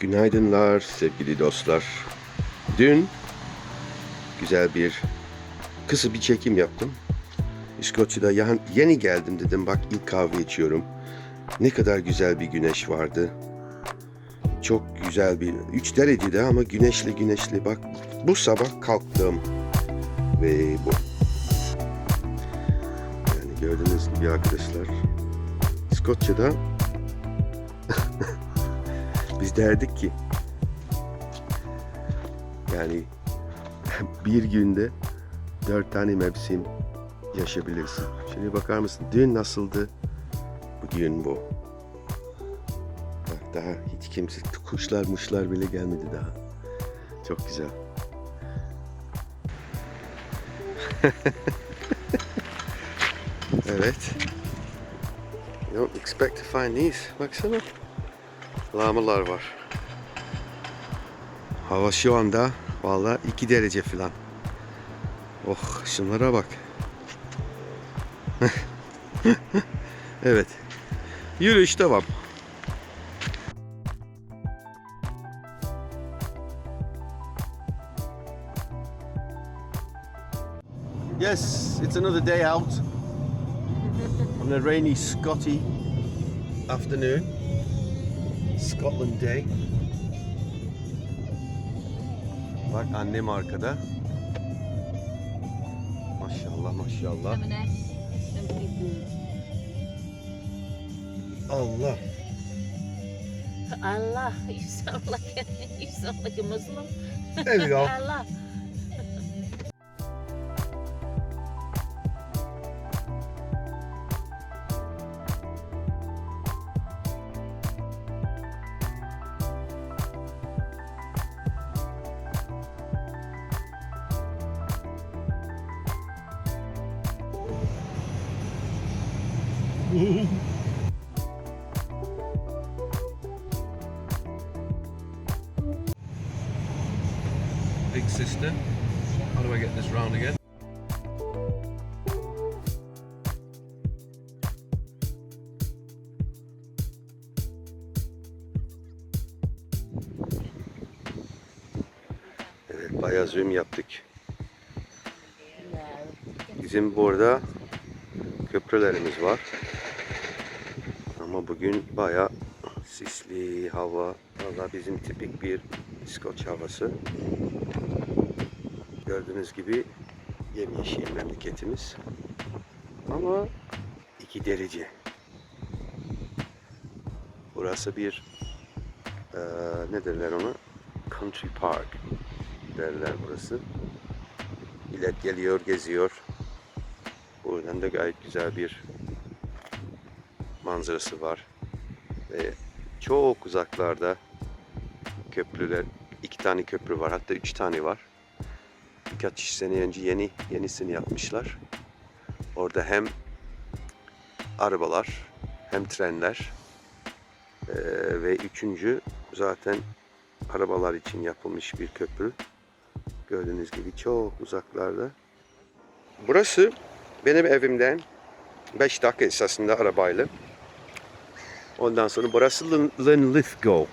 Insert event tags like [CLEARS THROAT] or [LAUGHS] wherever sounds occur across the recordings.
Günaydınlar sevgili dostlar. Dün güzel bir kısa bir çekim yaptım. İskoçya'da yeni geldim dedim bak ilk kahve içiyorum. Ne kadar güzel bir güneş vardı. Çok güzel bir 3 derecede ama güneşli güneşli bak bu sabah kalktım ve bu. Yani gördüğünüz gibi arkadaşlar İskoçya'da biz derdik ki yani [LAUGHS] bir günde dört tane mevsim yaşayabilirsin. Şimdi bakar mısın? Dün nasıldı? Bugün bu. Bak daha hiç kimse kuşlar muşlar bile gelmedi daha. Çok güzel. [LAUGHS] evet. You don't expect to find these. Baksana. Lamalar var. Hava şu anda valla 2 derece falan. Oh şunlara bak. [LAUGHS] evet. Yürüyüş devam. Yes, it's another day out on a rainy Scotty afternoon. Scotland Day. Bak annem arkada. Maşallah maşallah. Allah. Allah, you sound like a, you sound like a Muslim. There we go. Allah. Big sister. How do I get this round again? Evet, bayağı zoom yaptık. Bizim burada köprülerimiz var. Ama bugün bayağı sisli hava. Valla bizim tipik bir İskoç havası. Gördüğünüz gibi yemyeşil memleketimiz. Ama 2 derece. Burası bir eee ne derler ona? Country Park derler burası. Millet geliyor, geziyor. Buradan da gayet güzel bir manzarası var. Ve çok uzaklarda köprüler, iki tane köprü var. Hatta üç tane var. Birkaç sene önce yeni yenisini yapmışlar. Orada hem arabalar hem trenler eee, ve üçüncü zaten arabalar için yapılmış bir köprü. Gördüğünüz gibi çok uzaklarda. Burası benim evimden 5 dakika esasında arabayla. Ondan sonra burası Lin- Linlithgow.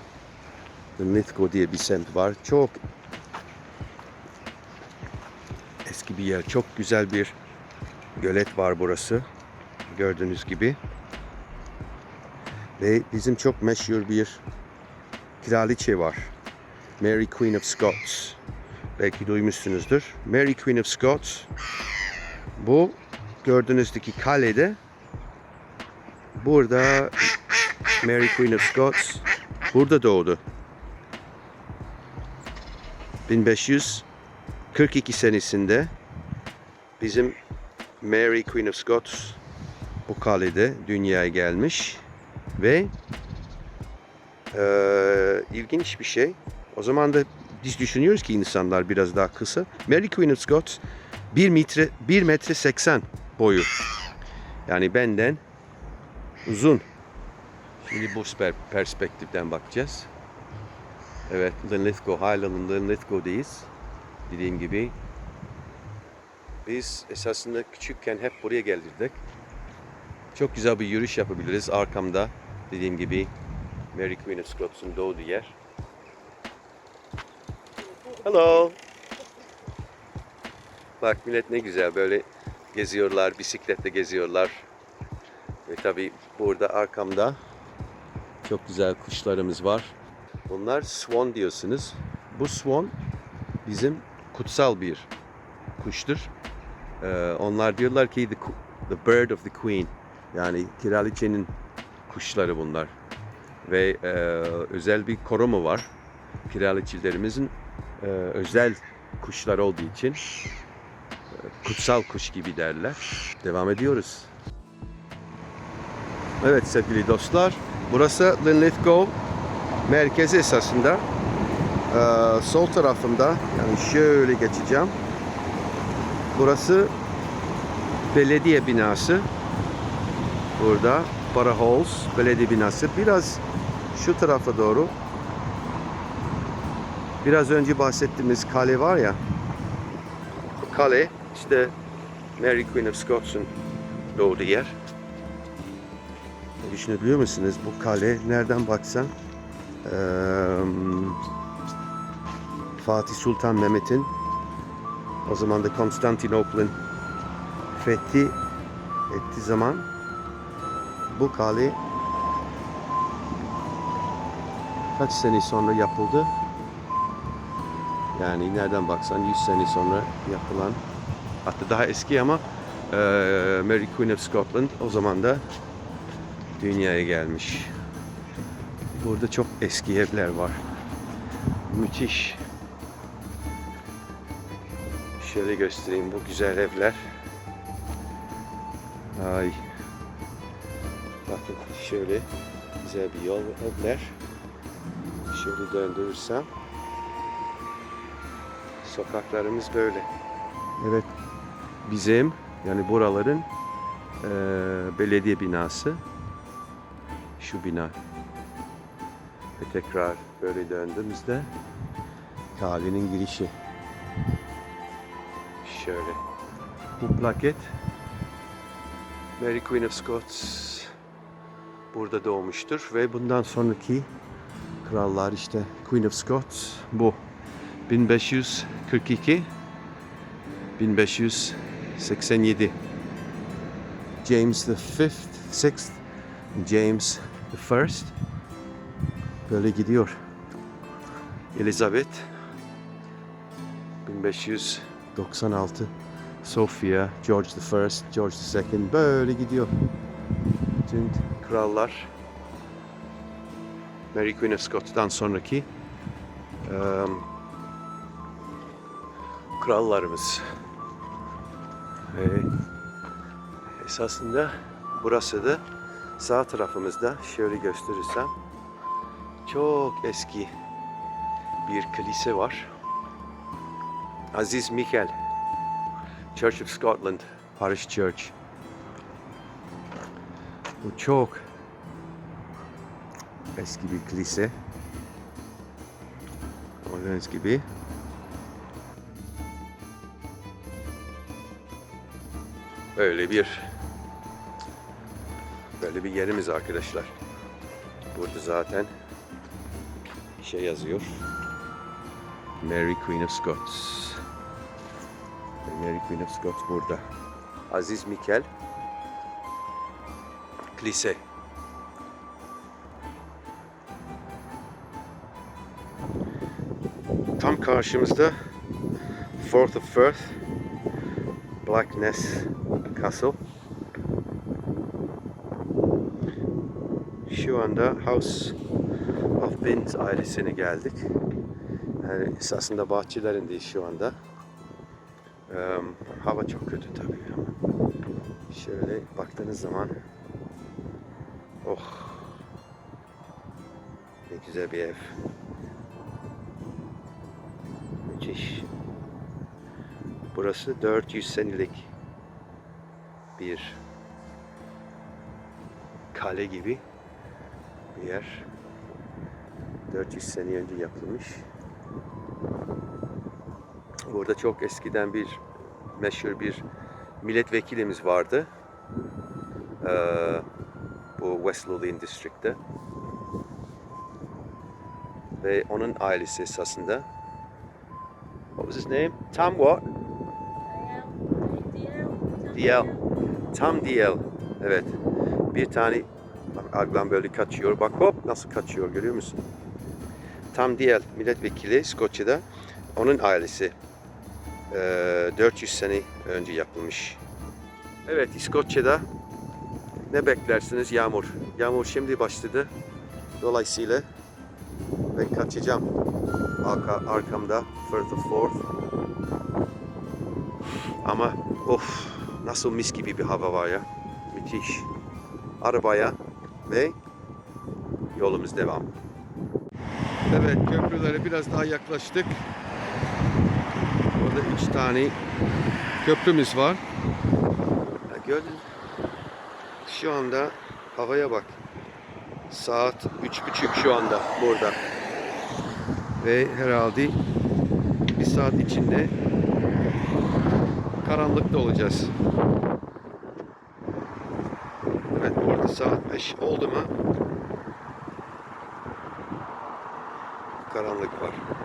Linlithgow diye bir semt var. Çok eski bir yer. Çok güzel bir gölet var burası. Gördüğünüz gibi. Ve bizim çok meşhur bir kraliçe var. Mary Queen of Scots. Belki duymuşsunuzdur. Mary Queen of Scots. Bu gördüğünüzdeki kalede burada Mary Queen of Scots burada doğdu. 1542 senesinde bizim Mary Queen of Scots bu kalede dünyaya gelmiş ve eee, ilginç bir şey. O zaman da biz düşünüyoruz ki insanlar biraz daha kısa. Mary Queen of Scots 1 metre 1 metre 80 boyu. Yani benden uzun. Şimdi bu per- perspektiften bakacağız. Evet, Linlithgow, Highland Linlithgow'dayız. Dediğim gibi biz esasında küçükken hep buraya gelirdik. Çok güzel bir yürüyüş yapabiliriz. Arkamda dediğim gibi Mary Queen of Scots'un doğduğu yer. Hello. Bak millet ne güzel böyle geziyorlar, bisikletle geziyorlar. Ve tabi burada arkamda çok güzel kuşlarımız var. Bunlar swan diyorsunuz. Bu swan bizim kutsal bir kuştur. Ee, onlar diyorlar ki the, the bird of the queen. Yani kraliçenin kuşları bunlar. Ve e, özel bir koruma var. Kraliçelerimizin e, özel kuşlar olduğu için e, kutsal kuş gibi derler. Devam ediyoruz. Evet sevgili dostlar. Burası Linlithgow merkezi esasında. Ee, sol tarafımda yani şöyle geçeceğim. Burası belediye binası. Burada Para Halls belediye binası. Biraz şu tarafa doğru biraz önce bahsettiğimiz kale var ya kale işte Mary Queen of Scots'un doğduğu yer. Düşünebiliyor musunuz bu kale nereden baksan eee, Fatih Sultan Mehmet'in o zaman da Konstantinopol'un fethi ettiği zaman bu kale kaç sene sonra yapıldı? Yani nereden baksan 100 sene sonra yapılan hatta daha eski ama eee, Mary Queen of Scotland o zaman da dünyaya gelmiş. Burada çok eski evler var. Müthiş. Şöyle göstereyim bu güzel evler. Ay. Bakın şöyle güzel bir yol evler. Şöyle döndürürsem. Sokaklarımız böyle. Evet. Bizim yani buraların eee, belediye binası. Şu bina. Ve tekrar böyle döndüğümüzde kalenin girişi. Şöyle. Bu plaket Mary Queen of Scots burada doğmuştur ve bundan sonraki krallar işte Queen of Scots bu 1542 1587 James the Fifth, Sixth, James the First böyle gidiyor. Elizabeth 1596 Sofia, George First, George Second böyle gidiyor. Bütün krallar Mary Queen of Scots'tan sonraki eee, krallarımız. Ve esasında burası da sağ tarafımızda şöyle gösterirsem çok eski bir kilise var. Aziz Michael Church of Scotland Parish Church. Bu çok eski bir kilise. Gördüğünüz gibi. Öyle bir böyle bir yerimiz arkadaşlar. Burada zaten şey yazıyor. Mary Queen of Scots. Mary Queen of Scots burada. Aziz Mikel. Kilise. Tam karşımızda Forth of Firth Black Ness Castle. Şu anda House of Binns ailesine geldik. Yani esasında bahçelerindeyiz şu anda. Eee, hava çok kötü tabii ama şöyle baktığınız zaman oh ne güzel bir ev. Müthiş. Burası 400 senelik bir kale gibi bir yer. 400 sene önce yapılmış. Burada çok eskiden bir meşhur bir milletvekilimiz vardı. Ee, bu West Lothian District'te. Ve onun ailesi esasında was his name? Tom what? Diel. Tam Diel. Evet. Bir tane Arglan böyle kaçıyor. Bak hop nasıl kaçıyor görüyor musun? Tam Diel milletvekili İskoçya'da. Onun ailesi. Ee, 400 sene önce yapılmış. Evet İskoçya'da ne beklersiniz? Yağmur. Yağmur şimdi başladı. Dolayısıyla ben kaçacağım. Arka, arkamda further forth. Ama of nasıl mis gibi bir hava var ya. Müthiş. Arabaya ve yolumuz devam. Evet köprülere biraz daha yaklaştık. Orada üç tane köprümüz var. Ya gördün şu anda havaya bak. Saat üç buçuk şu anda burada. Ve herhalde bir saat içinde karanlıkta olacağız. Evet burada saat 5 oldu mu karanlık var.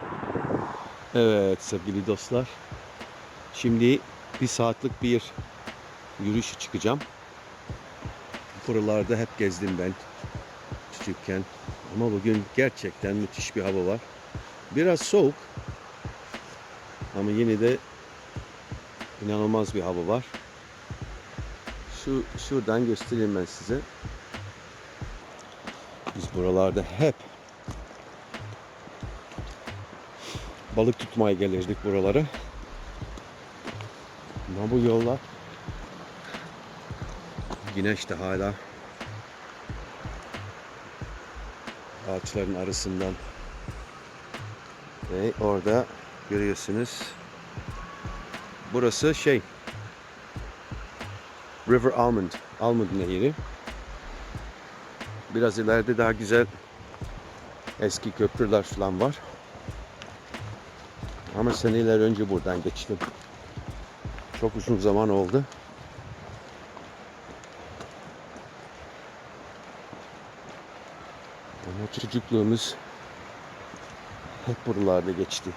Evet sevgili dostlar. Şimdi bir saatlik bir yürüyüşe çıkacağım. Buralarda hep gezdim ben küçükken. Ama bugün gerçekten müthiş bir hava var. Biraz soğuk. Ama yine de inanılmaz bir hava var. Şu şuradan göstereyim ben size. Biz buralarda hep balık tutmaya gelirdik buralara. Ama bu yollar güneş de hala ağaçların arasından. Ve orada görüyorsunuz burası şey River Almond Almond Nehri. Biraz ileride daha güzel eski köprüler falan var ama seneler önce buradan geçtim çok uzun zaman oldu ama çocukluğumuz hep buralarda geçti.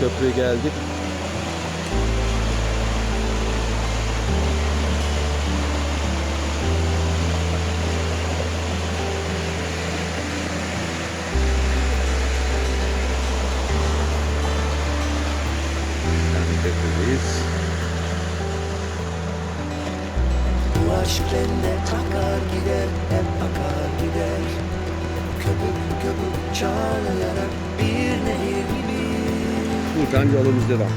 Köprüye geldik. Köprüdeyiz. Bu aşk bende akar gider, hep akar gider Köpük köpük çağlayarak bir nehir gibi Buradan yolumuz devam.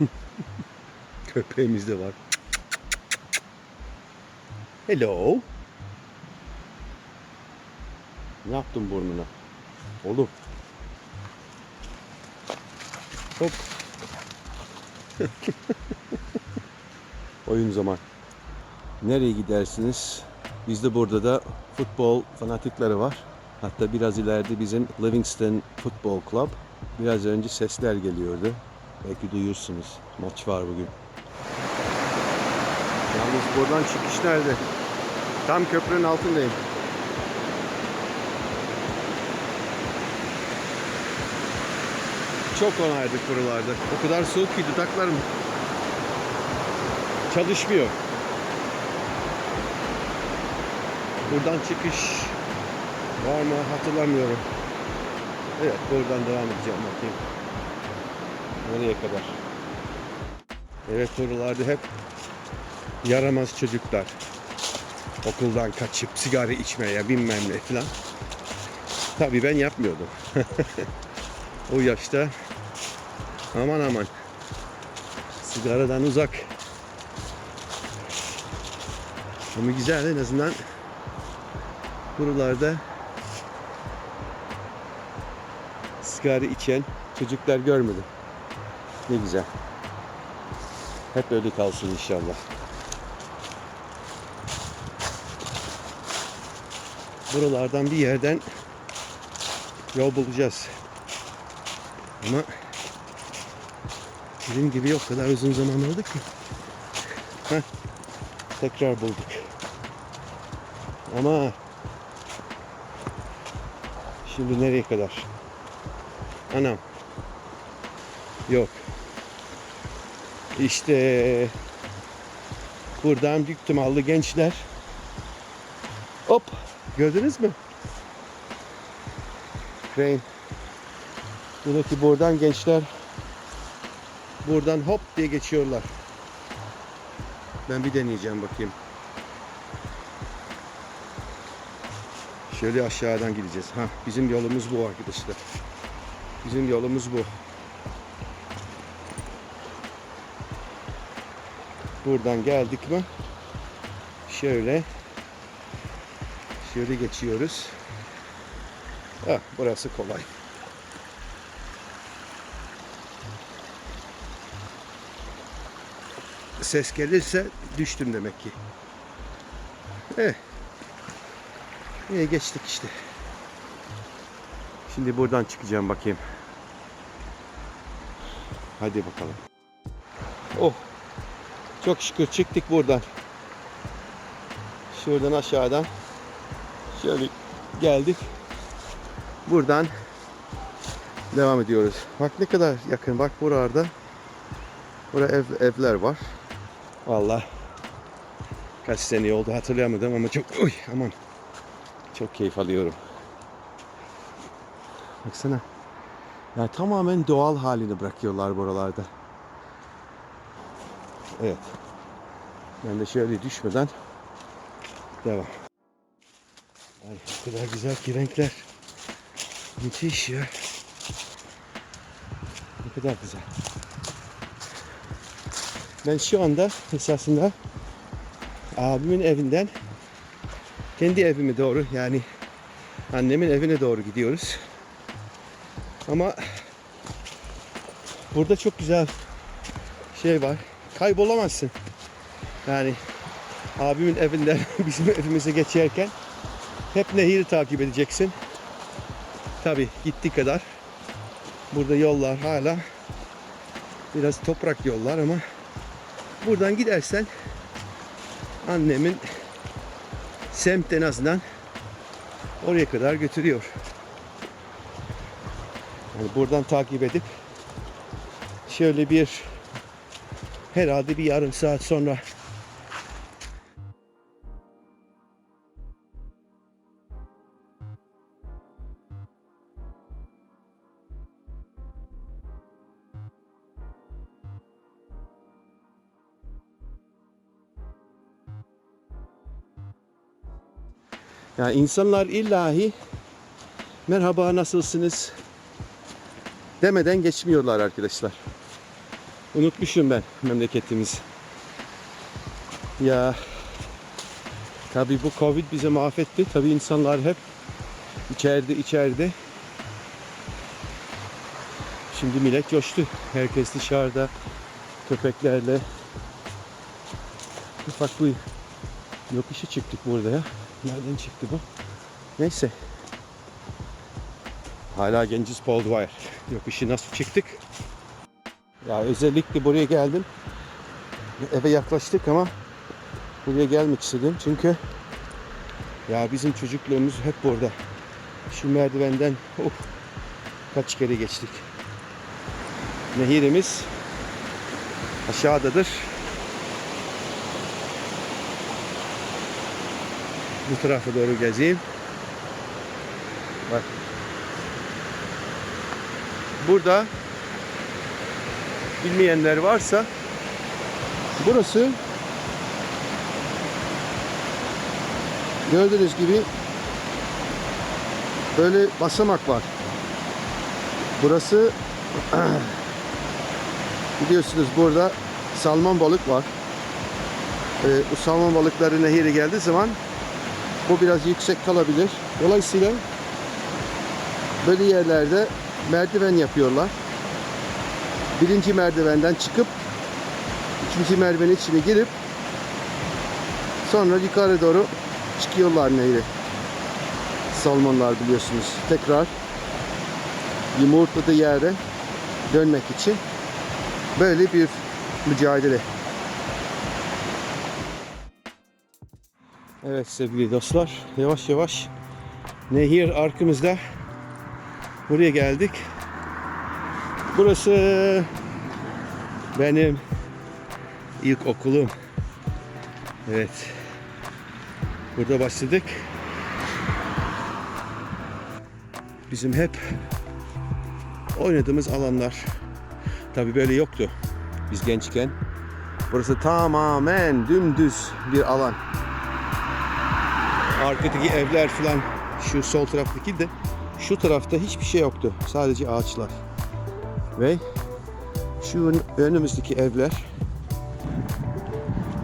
[LAUGHS] Köpeğimiz de var. Hello. Ne yaptın burnuna? Oğlum. Hop. [LAUGHS] Oyun zaman. Nereye gidersiniz? Bizde burada da futbol fanatikleri var. Hatta biraz ileride bizim Livingston Football Club. Biraz önce sesler geliyordu. Belki duyursunuz. Maç var bugün. Yalnız buradan çıkış nerede? Tam köprünün altındayım. Çok onaydık buralarda. O kadar soğuk ki dudaklarım çalışmıyor. Buradan çıkış var mı hatırlamıyorum. Evet buradan devam edeceğim bakayım. Nereye kadar? Evet buralarda hep yaramaz çocuklar. Okuldan kaçıp sigara içmeye bilmem ne falan. Tabii ben yapmıyordum. [LAUGHS] o yaşta aman aman sigaradan uzak. Ama güzel en azından buralarda sigara içen çocuklar görmedim. Ne güzel. Hep öyle kalsın inşallah. buralardan bir yerden yol bulacağız. Ama bizim gibi o kadar uzun zaman oldu ki. Heh, tekrar bulduk. Ama şimdi nereye kadar? Anam. Yok. İşte buradan büyük ihtimalle gençler hop gördünüz mü? Crane. Buradaki buradan gençler buradan hop diye geçiyorlar. Ben bir deneyeceğim bakayım. Şöyle aşağıdan gideceğiz. Ha, bizim yolumuz bu arkadaşlar. Bizim yolumuz bu. Buradan geldik mi? Şöyle şöyle geçiyoruz. Ha, burası kolay. Ses gelirse düştüm demek ki. Eh. İyi geçtik işte. Şimdi buradan çıkacağım bakayım. Hadi bakalım. Oh. Çok şükür çıktık buradan. Şuradan aşağıdan. Şöyle geldik. Buradan devam ediyoruz. Bak ne kadar yakın. Bak buralarda. Burada ev, evler var. Vallahi kaç sene oldu hatırlayamadım ama çok uy aman çok keyif alıyorum. Baksana. Ya tamamen doğal halini bırakıyorlar buralarda. Evet. Ben de şöyle düşmeden devam. Ay o kadar güzel ki renkler. Müthiş ya. Ne kadar güzel. Ben şu anda esasında abimin evinden kendi evime doğru yani annemin evine doğru gidiyoruz. Ama burada çok güzel şey var. Kaybolamazsın. Yani abimin evinden [LAUGHS] bizim evimize geçerken hep nehiri takip edeceksin. Tabi gitti kadar. Burada yollar hala biraz toprak yollar ama buradan gidersen annemin semt en azından oraya kadar götürüyor. Yani buradan takip edip şöyle bir herhalde bir yarım saat sonra Yani insanlar illahi merhaba nasılsınız demeden geçmiyorlar arkadaşlar. Unutmuşum ben memleketimiz. Ya tabi bu Covid bize mahvetti. Tabi insanlar hep içeride içeride. Şimdi millet coştu. Herkes dışarıda köpeklerle ufak bir yokuşa çıktık burada ya. Nereden çıktı bu? Neyse. Hala Gencis Poldwire. Yokuşu nasıl çıktık? Ya özellikle buraya geldim. Eve yaklaştık ama buraya gelmek istedim. Çünkü ya bizim çocukluğumuz hep burada. Şu merdivenden oh, kaç kere geçtik. Nehirimiz aşağıdadır. Bu tarafa doğru gezeyim. Bak. Burada bilmeyenler varsa burası gördüğünüz gibi böyle basamak var. Burası [CLEARS THROAT] biliyorsunuz burada salmon balık var. Ee, bu salmon balıkları nehire geldiği zaman bu biraz yüksek kalabilir. Dolayısıyla böyle yerlerde merdiven yapıyorlar. Birinci merdivenden çıkıp ikinci merdivenin içine girip sonra yukarı doğru çıkıyorlar nehre. salmonlar biliyorsunuz. Tekrar yumurtladığı yere dönmek için böyle bir mücadele. Evet sevgili dostlar yavaş yavaş nehir arkamızda buraya geldik. Burası benim ilk okulum. Evet. Burada başladık. Bizim hep oynadığımız alanlar. Tabi böyle yoktu biz gençken. Burası tamamen dümdüz bir alan. Arkadaki evler falan şu sol taraftaki de şu tarafta hiçbir şey yoktu. Sadece ağaçlar. Ve şu önümüzdeki evler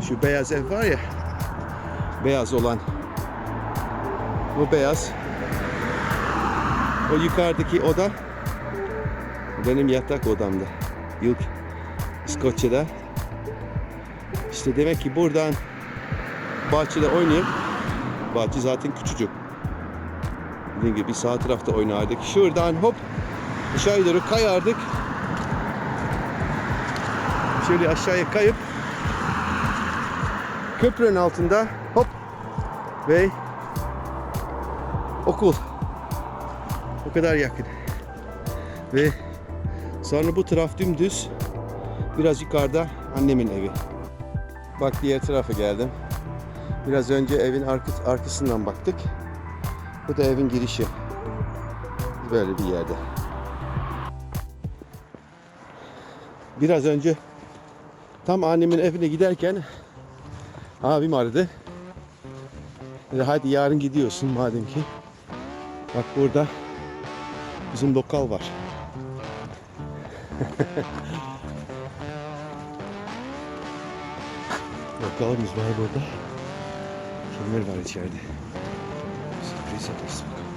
şu beyaz ev var ya beyaz olan bu beyaz o yukarıdaki oda benim yatak odamda ilk İskoçya'da işte demek ki buradan bahçede oynayıp bahçe zaten küçücük. Dediğim gibi sağ tarafta oynardık. Şuradan hop aşağı doğru kayardık. Şöyle aşağıya kayıp köprünün altında hop ve okul. O kadar yakın. Ve sonra bu taraf dümdüz biraz yukarıda annemin evi. Bak diğer tarafa geldim biraz önce evin arka, arkasından baktık bu da evin girişi böyle bir yerde biraz önce tam annemin evine giderken abim aradı. Dedi, hadi yarın gidiyorsun madem ki. Bak burada bizim lokal var. [LAUGHS] Lokalımız var burada. Kimler var içeride? Sürpriz yaparız bakalım.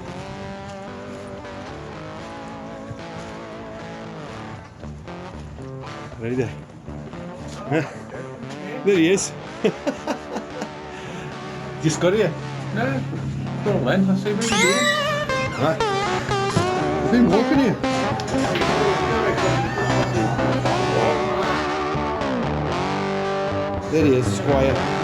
Ready there. There he is. Just got here. No, don't then. I say, what are you doing? Right. I've been walking here. There he is, Squire.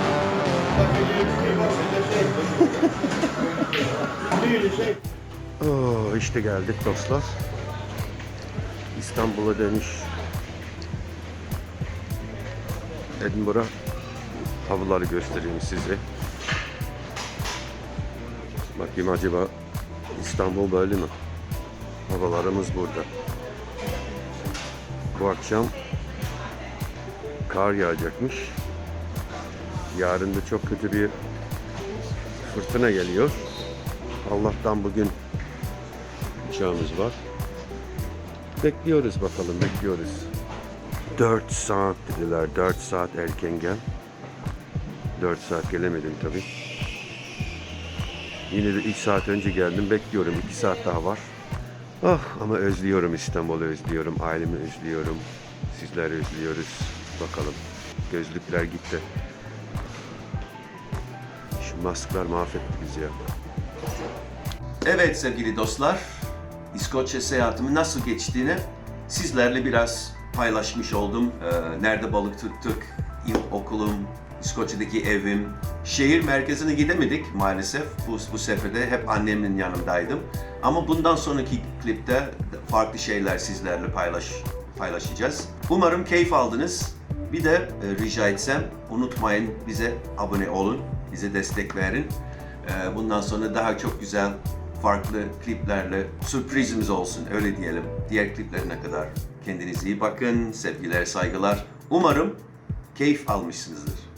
[LAUGHS] oh, işte geldik dostlar. İstanbul'a dönüş. Edinburgh havaları göstereyim size. Bakayım acaba İstanbul böyle mi? Havalarımız burada. Bu akşam kar yağacakmış. Yarın da çok kötü bir fırtına geliyor. Allah'tan bugün uçağımız var. Bekliyoruz bakalım, bekliyoruz. 4 saat dediler, 4 saat erken gel. 4 saat gelemedim tabii. Yine de 2 saat önce geldim. Bekliyorum. 2 saat daha var. Ah ama özlüyorum İstanbul'u özlüyorum. Ailemi özlüyorum. Sizleri özlüyoruz. Bakalım. Gözlükler gitti. Şu masklar mahvetti bizi ya. Evet sevgili dostlar, İskoçya seyahatimin nasıl geçtiğini sizlerle biraz paylaşmış oldum. Ee, nerede balık tuttuk, ilk okulum, İskoçya'daki evim. Şehir merkezine gidemedik maalesef. Bu, bu sefer de hep annemin yanındaydım. Ama bundan sonraki klipte farklı şeyler sizlerle paylaş, paylaşacağız. Umarım keyif aldınız. Bir de e, rica etsem unutmayın bize abone olun, bize destek verin. Ee, Bundan sonra daha çok güzel farklı kliplerle sürprizimiz olsun öyle diyelim. Diğer kliplerine kadar kendinize iyi bakın. Sevgiler, saygılar. Umarım keyif almışsınızdır.